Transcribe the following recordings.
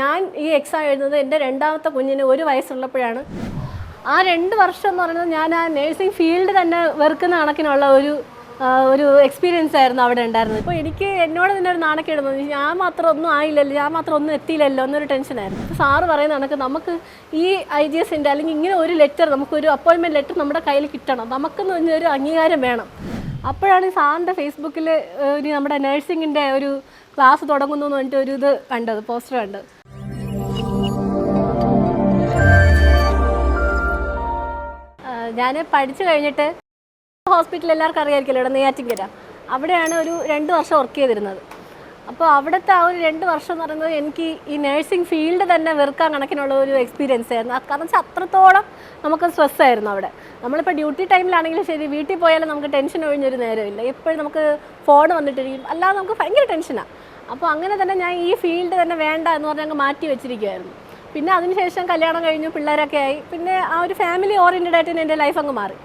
ഞാൻ ഈ എക്സാം എഴുതുന്നത് എന്റെ രണ്ടാമത്തെ കുഞ്ഞിന് ഒരു വയസ്സുള്ളപ്പോഴാണ്. ആ രണ്ട് വർഷം എന്ന് പറയുന്നത് ഞാൻ ആ നേഴ്സിംഗ് ഫീൽഡ് തന്നെ വെറുക്കുന്ന കണക്കിനുള്ള ഒരു ഒരു എക്സ്പീരിയൻസ് ആയിരുന്നു അവിടെ ഉണ്ടായിരുന്നത്. ഇപ്പോൾ എനിക്ക് എന്നോട് തന്നെ ഒരു നാണക്കേട് തോന്നി ഞാൻ മാത്രം ഒന്നും ആയില്ലല്ലോ ഞാൻ മാത്രം ഒന്നും എത്തിയില്ലല്ലോ എന്നൊരു ടെൻഷനായിരുന്നു അപ്പോൾ സാറ് പറയുന്ന കണക്ക് നമുക്ക് ഈ ഐ ജി എസിന്റെ അല്ലെങ്കിൽ ഇങ്ങനെ ഒരു ലെറ്റർ നമുക്കൊരു അപ്പോയിൻമെന്റ് ലെറ്റർ നമ്മുടെ കയ്യിൽ കിട്ടണം. നമുക്കെന്ന് പറഞ്ഞൊരു അംഗീകാരം വേണം. അപ്പോഴാണ് സാറിന്റെ ഫേസ്ബുക്കിൽ ഇനി നമ്മുടെ നഴ്സിങ്ങിന്റെ ഒരു ക്ലാസ് തുടങ്ങുന്നു എന്ന് പറഞ്ഞിട്ട് ഒരു ഇത് കണ്ടത് പോസ്റ്റർ കണ്ടത്. ഞാൻ പഠിച്ചു കഴിഞ്ഞിട്ട് ഹോസ്പിറ്റലിൽ എല്ലാവർക്കും അറിയാമായിരിക്കില്ല ഇവിടെ നെയ്യാറ്റിങ്കര അവിടെയാണ് ഒരു രണ്ട് വർഷം വർക്ക് ചെയ്തിരുന്നത്. അപ്പോൾ അവിടുത്തെ ആ ഒരു രണ്ട് വർഷം എന്ന് പറയുന്നത് എനിക്ക് ഈ നഴ്സിംഗ് ഫീൽഡ് തന്നെ വെറുക്കാൻ കണക്കിനുള്ള ഒരു എക്സ്പീരിയൻസ് ആയിരുന്നു. കാരണം വെച്ചാൽ അത്രത്തോളം നമുക്ക് സ്ട്രെസ് ആയിരുന്നു അവിടെ. നമ്മളിപ്പോൾ ഡ്യൂട്ടി ടൈമിലാണെങ്കിലും ശരി വീട്ടിൽ പോയാലും നമുക്ക് ടെൻഷൻ ഒഴിഞ്ഞൊരു നേരമില്ല. എപ്പോഴും നമുക്ക് ഫോൺ വന്നിട്ടിരിക്കും. അല്ലാതെ നമുക്ക് ഭയങ്കര ടെൻഷനാണ് അപ്പോൾ അങ്ങനെ തന്നെ ഞാൻ ഈ ഫീൽഡ് തന്നെ വേണ്ട എന്ന് പറഞ്ഞ് അങ്ങ് മാറ്റി വെച്ചിരിക്കുമായിരുന്നു പിന്നെ അതിനുശേഷം കല്യാണം കഴിഞ്ഞു പിള്ളേരൊക്കെ ആയി. പിന്നെ ആ ഒരു ഫാമിലി ഓറിയന്റഡ് ആയിട്ട് എന്റെ ലൈഫ് അങ്ങ് മാറി.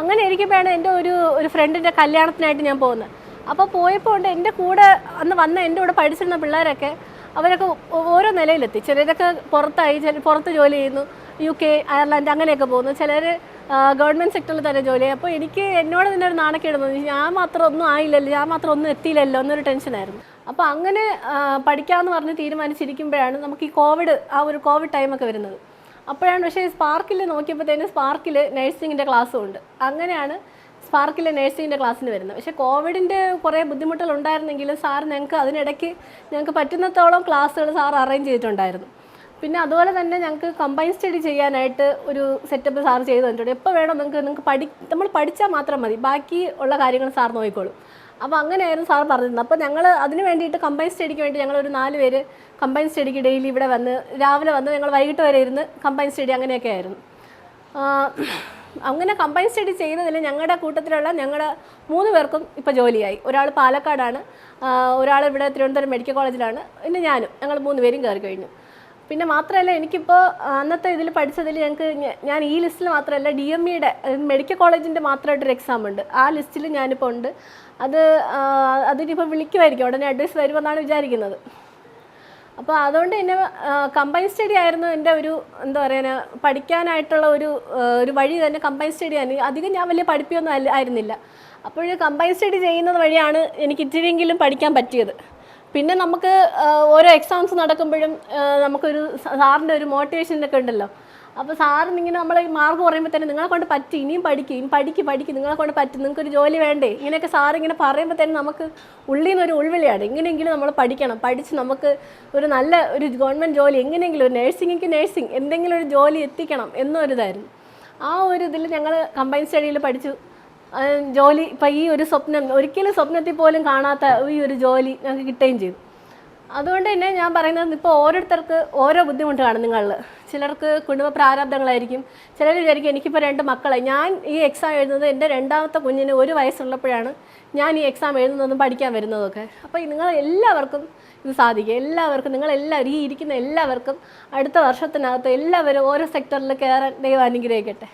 അങ്ങനെ ഇരിക്കുമ്പോഴാണ് എന്റെ ഒരു ഒരു ഫ്രണ്ടിന്റെ കല്യാണത്തിനായിട്ട് ഞാൻ പോകുന്നത്. അപ്പോൾ പോയപ്പോൾ ഉണ്ട് എന്റെ കൂടെ അന്ന് വന്ന എന്റെ കൂടെ പഠിച്ചിരുന്ന പിള്ളേരൊക്കെ അവരൊക്കെ ഓരോ നിലയിലെത്തി. ചിലരൊക്കെ പുറത്തായി ചില പുറത്ത് ജോലി ചെയ്യുന്നു യു കെ അയർലൻഡ് അങ്ങനെയൊക്കെ പോകുന്നു. ചിലർ ഗവൺമെന്റ് സെക്ടറിൽ തന്നെ ജോലി ചെയ്യും. അപ്പോൾ എനിക്ക് എന്നോട് തന്നെ ഒരു നാണക്കേട് തോന്നി ഞാൻ മാത്രം ഒന്നും ആയില്ലല്ലോ ഞാൻ മാത്രം ഒന്നും എത്തിയില്ലല്ലോ എന്നൊരു ടെൻഷനായിരുന്നു അപ്പോൾ അങ്ങനെ പഠിക്കാമെന്ന് പറഞ്ഞ് തീരുമാനിച്ചിരിക്കുമ്പോഴാണ് നമുക്ക് ഈ കോവിഡ് ആ ഒരു കോവിഡ് ടൈമൊക്കെ വരുന്നത്. അപ്പോഴാണ് പക്ഷേ സ്പാർക്കിൽ നോക്കിയപ്പോഴത്തേന് സ്പാർക്കിൽ നഴ്സിങ്ങിന്റെ ക്ലാസ്സും ഉണ്ട്. അങ്ങനെയാണ് സ്പാർക്കിലെ നഴ്സിങ്ങിന്റെ ക്ലാസ്സിന് വരുന്നത്. പക്ഷേ കോവിഡിന്റെ കുറേ ബുദ്ധിമുട്ടുകൾ ഉണ്ടായിരുന്നെങ്കിലും സാർ ഞങ്ങൾക്ക് അതിനിടയ്ക്ക് ഞങ്ങൾക്ക് പറ്റുന്നത്തോളം ക്ലാസ്സുകൾ സാർ അറേഞ്ച് ചെയ്തിട്ടുണ്ടായിരുന്നു. പിന്നെ അതുപോലെ തന്നെ ഞങ്ങൾക്ക് കമ്പൈൻ സ്റ്റഡി ചെയ്യാനായിട്ട് ഒരു സെറ്റപ്പ് സാർ ചെയ്ത് തന്നിട്ടുണ്ട്. എപ്പോൾ വേണം നിങ്ങൾക്ക് നിങ്ങൾക്ക് പഠി നമ്മൾ പഠിച്ചാൽ മാത്രം മതി. ബാക്കി ഉള്ള കാര്യങ്ങൾ സാർ നോക്കിക്കോളും. അപ്പോൾ അങ്ങനെയായിരുന്നു സാർ പറഞ്ഞിരുന്നത്. അപ്പോൾ ഞങ്ങൾ അതിന് വേണ്ടിയിട്ട് കമ്പൈൻ സ്റ്റഡിക്ക് വേണ്ടി ഞങ്ങൾ ഒരു നാല് പേര് കമ്പൈൻ സ്റ്റഡിക്ക് ഡെയിലി ഇവിടെ വന്ന് രാവിലെ വന്ന് ഞങ്ങൾ വൈകിട്ട് വരെ ഇരുന്ന് കമ്പൈൻ സ്റ്റഡി അങ്ങനെയൊക്കെ ആയിരുന്നു. അങ്ങനെ കമ്പൈൻ സ്റ്റഡി ചെയ്യുന്നതിൽ ഞങ്ങളുടെ കൂട്ടത്തിലുള്ള ഞങ്ങളുടെ മൂന്ന് പേർക്കും ഇപ്പോൾ ജോലിയായി. ഒരാൾ പാലക്കാടാണ്. ഒരാൾ ഇവിടെ തിരുവനന്തപുരം മെഡിക്കൽ കോളേജിലാണ് പിന്നെ ഞാനും ഞങ്ങൾ മൂന്ന് പേരും കയറി കഴിഞ്ഞു. പിന്നെ മാത്രമല്ല എനിക്കിപ്പോൾ അന്നത്തെ ഇതിൽ പഠിച്ചതിൽ ഞങ്ങൾക്ക് ഞാൻ ഈ ലിസ്റ്റിൽ മാത്രമല്ല ഡി എം ഇയുടെ മെഡിക്കൽ കോളേജിന്റെ മാത്രമായിട്ടൊരു എക്സാം ഉണ്ട്. ആ ലിസ്റ്റിൽ ഞാനിപ്പോൾ ഉണ്ട്. അത് അതിനിപ്പോൾ വിളിക്കുമായിരിക്കും ഉടനെ അഡ്വൈസ് വരുമെന്നാണ് വിചാരിക്കുന്നത്. അപ്പോൾ അതുകൊണ്ട് എന്നെ കമ്പൈൻ സ്റ്റഡി ആയിരുന്നു എന്റെ ഒരു എന്താ പറയുക പഠിക്കാനായിട്ടുള്ള ഒരു ഒരു വഴി തന്നെ കമ്പൈൻ സ്റ്റഡി ആയിരുന്നു. അധികം ഞാൻ വലിയ പഠിപ്പിയൊന്നും ആയിരുന്നില്ല. അപ്പോൾ കമ്പൈൻ സ്റ്റഡി ചെയ്യുന്നത് വഴിയാണ് എനിക്ക് ഇച്ചിരിയെങ്കിലും പഠിക്കാൻ പറ്റിയത്. പിന്നെ നമുക്ക് ഓരോ എക്സാംസ് നടക്കുമ്പോഴും നമുക്കൊരു സാറിന്റെ ഒരു മോട്ടിവേഷനൊക്കെ ഉണ്ടല്ലോ. അപ്പോൾ സാറിന് ഇങ്ങനെ നമ്മൾ മാർക്ക് പറയുമ്പോൾ തന്നെ നിങ്ങളെ കൊണ്ട് പറ്റി ഇനിയും പഠിക്കും ഇനി പഠിക്കും പഠിക്കും നിങ്ങളെ കൊണ്ട് പറ്റും നിങ്ങൾക്കൊരു ജോലി വേണ്ടേ? ഇങ്ങനെയൊക്കെ സാർ ഇങ്ങനെ പറയുമ്പോൾ തന്നെ നമുക്ക് ഉള്ളിൽ നിന്ന് ഒരു ഉൾവിളിയാണ്. എങ്ങനെയെങ്കിലും നമ്മൾ പഠിക്കണം. പഠിച്ച് നമുക്ക് ഒരു നല്ല ഒരു ഗവൺമെന്റ് ജോലി എങ്ങനെയെങ്കിലും ഒരു നേഴ്സിംഗിക്ക് നേഴ്സിംഗ് എന്തെങ്കിലും ഒരു ജോലി എത്തിക്കണം എന്നൊരിതായിരുന്നു. ആ ഒരു ഇതിൽ ഞങ്ങൾ കമ്പൈൻ സ്റ്റഡിയിൽ പഠിച്ചു. ജോലി ഇപ്പം ഈ ഒരു സ്വപ്നം ഒരിക്കലും സ്വപ്നത്തിൽ പോലും കാണാത്ത ഈ ഒരു ജോലി ഞങ്ങൾക്ക് കിട്ടുകയും ചെയ്തു. അതുകൊണ്ട് തന്നെ ഞാൻ പറയുന്നത് ഇപ്പോൾ ഓരോരുത്തർക്ക് ഓരോ ബുദ്ധിമുട്ട് നിങ്ങളിൽ. ചിലർക്ക് കുടുംബ പ്രാരാബ്ദങ്ങളായിരിക്കും. ചിലർ വിചാരിക്കും എനിക്കിപ്പോൾ രണ്ട് മക്കളെ ഞാൻ ഈ എക്സാം എഴുതുന്നത് എന്റെ രണ്ടാമത്തെ കുഞ്ഞിന് ഒരു വയസ്സുള്ളപ്പോഴാണ് ഞാൻ ഈ എക്സാം എഴുതുന്നതും പഠിക്കാൻ വരുന്നതൊക്കെ. അപ്പോൾ നിങ്ങൾ എല്ലാവർക്കും ഇത് സാധിക്കും. എല്ലാവർക്കും നിങ്ങളെല്ലാവരും ഈ ഇരിക്കുന്ന എല്ലാവർക്കും അടുത്ത വർഷത്തിനകത്ത് എല്ലാവരും ഓരോ സെക്ടറിൽ കയറാൻ ദൈവം അനുഗ്രഹിക്കട്ടെ.